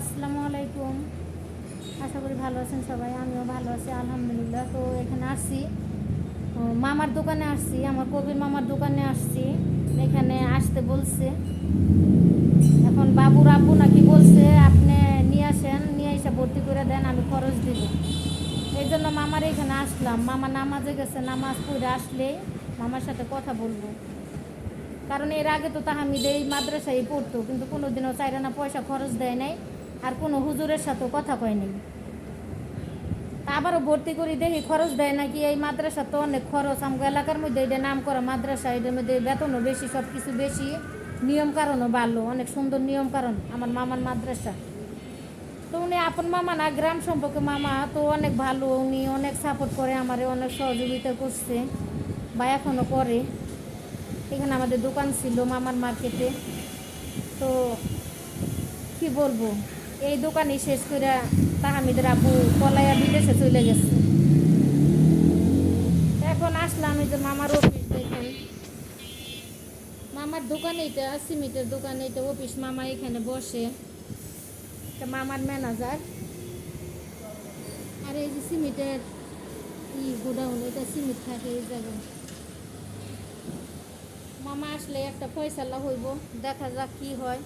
আসসালামু আলাইকুম। আশা করি ভালো আছেন সবাই, আমিও ভালো আছি, আলহামদুলিল্লাহ। তো এখানে আসছি। মামার দোকানে আসছি, আমার কবির মামার দোকানে আসছি। এখানে আসতে বলছে। এখন বাবুর আব্বু নাকি বলছে, আপনি নিয়ে আসেন, নিয়ে এসে ভর্তি করে দেন, আমি খরচ দিব। এই জন্য মামার এখানে আসলাম। মামা নামাজে গেছে, নামাজ পড়ে আসলে মামার সাথে কথা বলব। কারণ এর আগে তো তাহামিদ এই মাদ্রাসায় পড়তো, কিন্তু কোনোদিনও চাইরানা পয়সা খরচ দেয় নাই। আর কোনো হুজুরের সাথেও কথা কয়নি। তা আবারও ভর্তি করি দেখি খরচ দেয় নাকি? এই মাদ্রাসা তো অনেক খরচ। আমগো এলাকার মধ্যে এটা নাম করা মাদ্রাসা, এটার মধ্যে বেতনও বেশি সব কিছু বেশি। নিয়ম কারণও ভালো, অনেক সুন্দর নিয়ম কারণ আমার মামার মাদ্রাসা। তো উনি আপন মামা না, গ্রাম সম্পর্কে মামা তো অনেক ভালো, উনি অনেক সাপোর্ট করে আমারে, অনেক সহযোগিতা করছে বা এখনও করে। এখানে আমাদের দোকান ছিল মামার মার্কেটে তো কি বলব? এই দোকানে শেষ করে তাহামিদের আব্বু পলাইয়া বিদেশে চলে গেছে। এখন আসলাম এই যে মামার অফিস দেখেন। মামার দোকান এইটা, সিমেন্টের দোকানে এইটা অফিস মামা এখানে বসে। এটা মামার ম্যানেজার আর এই যে সিমেন্টের ই গোডাউন, এটা সিমেন্ট থাকে এই জায়গায়। মামা আসলে একটা ফয়সালা হইব, দেখা যাক কি হয়।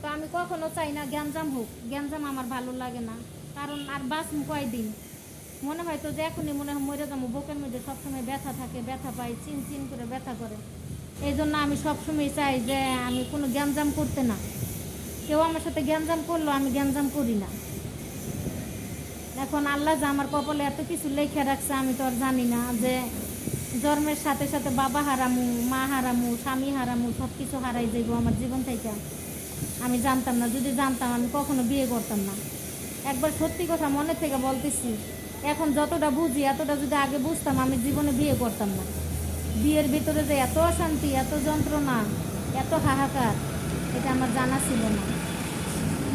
তো আমি কখনো চাই না গ্যাঞ্জাম হোক, গ্যাঞ্জাম আমার ভালো লাগে না। কারণ আর বাঁচম কয়দিন? মনে হয় তো যে এখনই মনে হয় মরে যাব, বুকের মধ্যে সবসময় ব্যথা থাকে, ব্যথা পাই চিন চিন করে ব্যথা করে। এই জন্য আমি সবসময় চাই যে আমি কোনো গ্যাঞ্জাম করতে না। কেউ আমার সাথে গ্যাঞ্জাম করল, আমি গ্যাঞ্জাম করি না। এখন আল্লাহ যে আমার কপালে এত কিছু লেখে রাখছে, আমি তো আর জানি না যে জন্মের সাথে সাথে বাবা হারামু, মা হারামু, স্বামী হারামু সব কিছু হারাই যাইব আমার জীবন থেকে। আমি জানতাম না, যদি জানতাম আমি কখনো বিয়ে করতাম না। একবার সত্যি কথা মনে থেকে বলতেছি, এখন যতটা বুঝি, এতটা যদি আগে বুঝতাম, আমি জীবনে বিয়ে করতাম না। বিয়ের ভিতরে যে এত অশান্তি, এত যন্ত্রণা, এত হাহাকার, এটা আমার জানা ছিল না।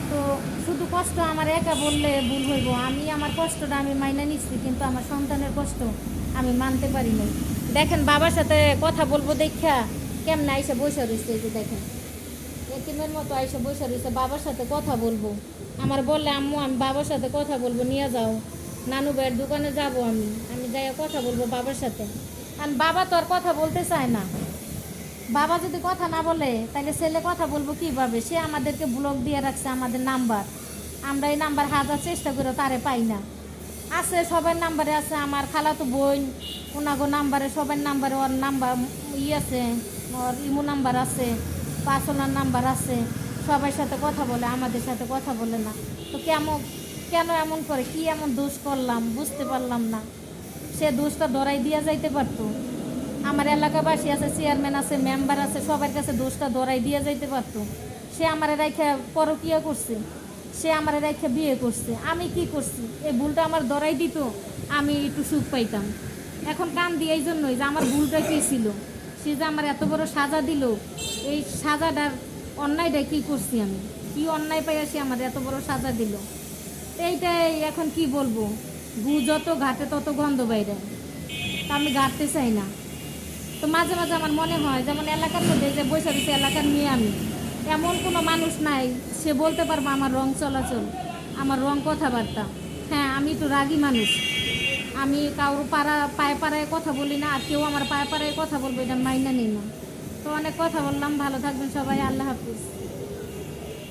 তো শুধু কষ্ট আমার একা বললে ভুল হইব। আমি আমার কষ্টটা আমি মাইনা নিচ্ছি কিন্তু আমার সন্তানের কষ্ট আমি মানতে পারি নাই। দেখেন বাবার সাথে কথা বলব দেখা কেমন আইসা বসে রয়েছে দেখেন। এতিমের মতো আইসে বসে রয়েছে বাবার সাথে কথা বলব। আমার বললে, আম্মু, আমি বাবার সাথে কথা বলব, নিয়ে যাও। নানু ভাইয়ের দোকানে যাব আমি। আমি যাই কথা বলব বাবার সাথে। আর বাবা তো আর কথা বলতে চায় না। বাবা যদি কথা না বলে তাহলে ছেলে কথা বলব কীভাবে? সে আমাদেরকে ব্লক দিয়ে রাখছে আমাদের নাম্বার। আমরা এই নাম্বার হাজার চেষ্টা করে তারে পাই না। আছে, সবার নাম্বারে আছে। আমার খালাতো বোন ওনাগো নাম্বারে, সবার নাম্বারে ওর নাম্বার, ই আছে, ওর ইমো নাম্বার আছে। পাঁচলার নাম্বার আছে সবার সাথে কথা বলে, আমাদের সাথে কথা বলে না। তো কেমন, কেন এমন করে? কি এমন দোষ করলাম? বুঝতে পারলাম না। সে দোষটা ধরাই দিয়া যাইতে পারতো। আমার এলাকাবাসী আছে চেয়ারম্যান আছে মেম্বার আছে, সবার কাছে দোষটা ধরাই দিয়ে যাইতে পারতো। সে আমার রেখে পরকিয়া করছে। সে আমার রেখে বিয়ে করছে। আমি কি করছি? এই ভুলটা আমার ধরাই দিত, আমি একটু সুখ পাইতাম। এখন কান দিয়ে এই জন্যই যে আমার ভুলটা কী ছিল? সে যে আমার এত বড় সাজা দিল, এই সাজাটার অন্যায়টা কি করছি আমি? কি অন্যায় পাইয়া সে আমার এত বড় সাজা দিল? এইটাই এখন কি বলব? গু যত ঘাটে তত গন্ধ বাইরে। তা আমি ঘাটতে চাই না। তো মাঝে মাঝে আমার মনে হয়, যেমন এলাকার মধ্যে যে বৈশা দিচ্ছে এলাকার নিয়ে আমি, এমন কোনো মানুষ নাই, সে বলতে পারব আমার রং চলাচল, আমার রং কথাবার্তা। হ্যাঁ আমি তো রাগী মানুষ। আমি কারোর পাড়া পায়ে পাড়ায় কথা বলি না, আর কেউ আমার পায়ে পাড়ায় কথা বলবে, এটা মাইনা নেই না তো অনেক কথা বললাম, ভালো থাকবেন সবাই, আল্লাহ হাফিজ।